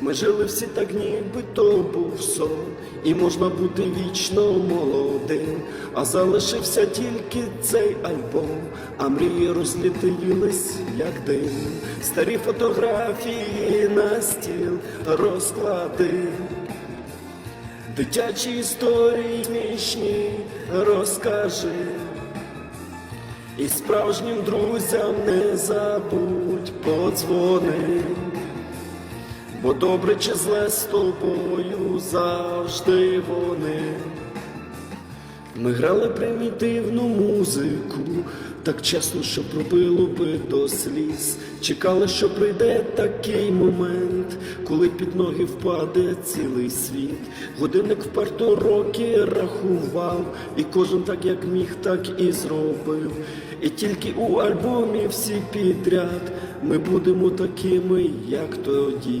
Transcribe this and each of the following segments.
Ми жили всі так, ніби то був сон, і можна бути вічно молодим, а залишився тільки цей альбом, а мрії розлітились, як дим. Старі фотографії на стіл розклади. Дитячі історії смішні розкажи. І справжнім друзям не забудь подзвони. Бо добре чи зле з тобою завжди вони. Ми грали примітивну музику, так чесно, що пробило би до сліз. Чекали, що прийде такий момент, коли під ноги впаде цілий світ. Годинник вперто роки рахував, і кожен так як міг, так і зробив. І тільки у альбомі всі підряд ми будемо такими, як тоді.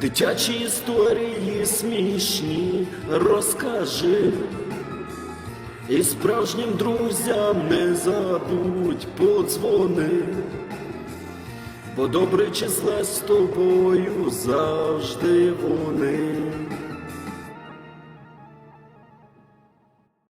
Дитячі історії смішні розкажи. І справжнім друзям не забудь подзвони. Бо добре чи зле з тобою завжди вони.